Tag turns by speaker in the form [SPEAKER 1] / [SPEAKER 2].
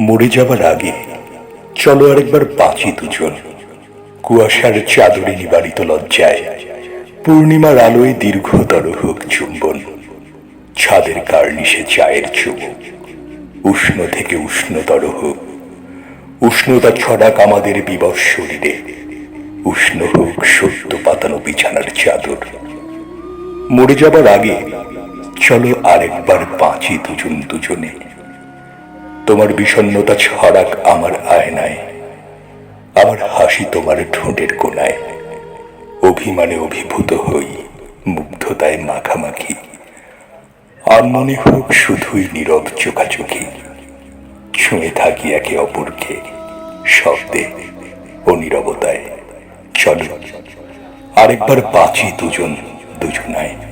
[SPEAKER 1] মরে যাবার আগে, চলো আরেকবার বাঁচি দুজন। কুয়াশার চাদরে নিবারিত লজ্জায়, পূর্ণিমার আলোয় দীর্ঘতর হোক চুম্বন। ছাদের কার্নিশে চায়ের চুমুক উষ্ণ থেকে উষ্ণতর হোক। উষ্ণতা ছড়াক আমাদের বিবশ শরীরে। উষ্ণ হোক সত্য পাতানো বিছানার চাদর। মরে যাবার আগে, চলো আরেকবার বাঁচি দুজন দুজনে। তোমার বিষণ্ণতা ছড়াক আমার আয়নায় আমার হাসি তোমার ঠোঁটের কোনায় অভিমানে অভিভূত হই, মুগ্ধতায় মাখামাখি। আর মনে হোক শুধুই নীরব চোখাচোখি। ছুঁয়ে থাকি একে অপরকে, শব্দে ও নীরবতায়। চলো, আরেকবার বাঁচি দুজন, দুজনায়।